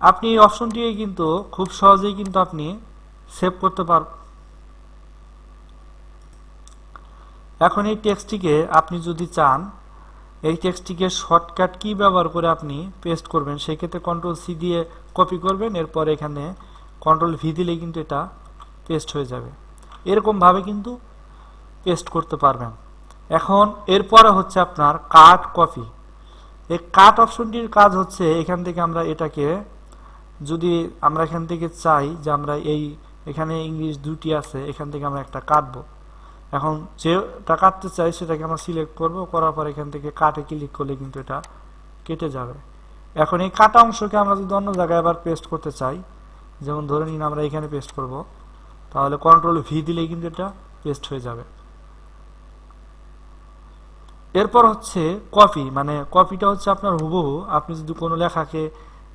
আপনি এই অপশনটি কিন্তু খুব সহজেই কিন্তু আপনি সেভ করতে পার এখন এই টেক্সটটিকে আপনি যদি চান, এই টেক্সটটিকে শর্টকাট কি ব্যবহার করে আপনি পেস্ট করবেন সেই ক্ষেত্রে কন্ট্রোল সি দিয়ে কপি করবেন, এরপর এখানে কন্ট্রোল ভি দিলেই কিন্তু এটা পেস্ট হয়ে যাবে। এরকমভাবে কিন্তু পেস্ট করতে পারবেন। এখন এরপরে হচ্ছে আপনার কাট কপি এই কাট অপশনটির কাজ হচ্ছে এখান থেকে আমরা এটাকে যদি আমরা এখান থেকে চাই যে আমরা এই, এখানে ইংলিশ দুটি আছে, এখান থেকে আমরা একটা কাটবো। এখন যেটা কাটতে চাই সেটাকে আমরা সিলেক্ট করব, করার পর এখান থেকে কাটে ক্লিক করলে কিন্তু এটা কেটে যাবে। এখন এই কাটা অংশকে আমরা যদি অন্য জায়গায় আবার পেস্ট করতে চাই, যেমন ধরে নিন আমরা এখানে পেস্ট করব, তাহলে কন্ট্রোল ভি দিলেই কিন্তু এটা পেস্ট হয়ে যাবে। এরপর হচ্ছে কপি মানে কপিটা হচ্ছে আপনার হুবহু, আপনি যদি কোনো লেখাকে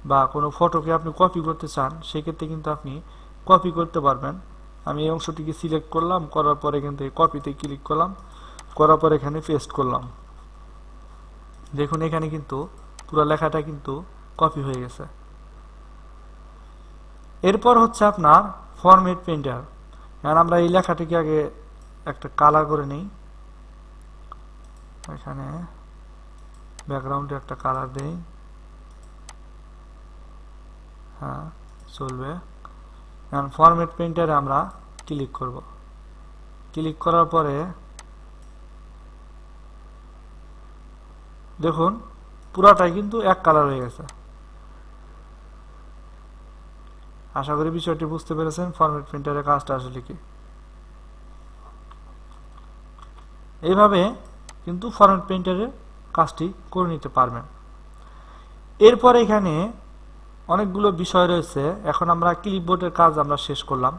বা কোনো ফটোকে আপনি কপি করতে চান, সেক্ষেত্রে কিন্তু আপনি কপি করতে পারবেন। আমি এই অংশটিকে সিলেক্ট করলাম, করার পরে এখান থেকে কপিতে ক্লিক করলাম, করার পর এখানে পেস্ট করলাম। দেখুন, এখানে কিন্তু পুরো লেখাটা কিন্তু কপি হয়ে গেছে। এরপর হচ্ছে আপনার ফরমেট প্রিন্টার কারণ আমরা এই লেখাটিকে আগে একটা কালার করে নিই। এখানে ব্যাকগ্রাউন্ডে একটা কালার দেই। হ্যাঁ চলবে। এখন ফরম্যাট প্রিন্টারে আমরা ক্লিক করব। ক্লিক করার পরে দেখুন, পুরাটাই কিন্তু এক কালার হয়ে গেছে। আশা করি বিষয়টি বুঝতে পেরেছেন ফরম্যাট প্রিন্টারের কাজটা আসলে কি। এইভাবে কিন্তু ফরম্যাট প্রিন্টারের কাজটি করে নিতে পারবেন। এরপর এখানে অনেকগুলো বিষয় রয়েছে। এখন আমরা ক্লিপবোর্ডের কাজ আমরা শেষ করলাম।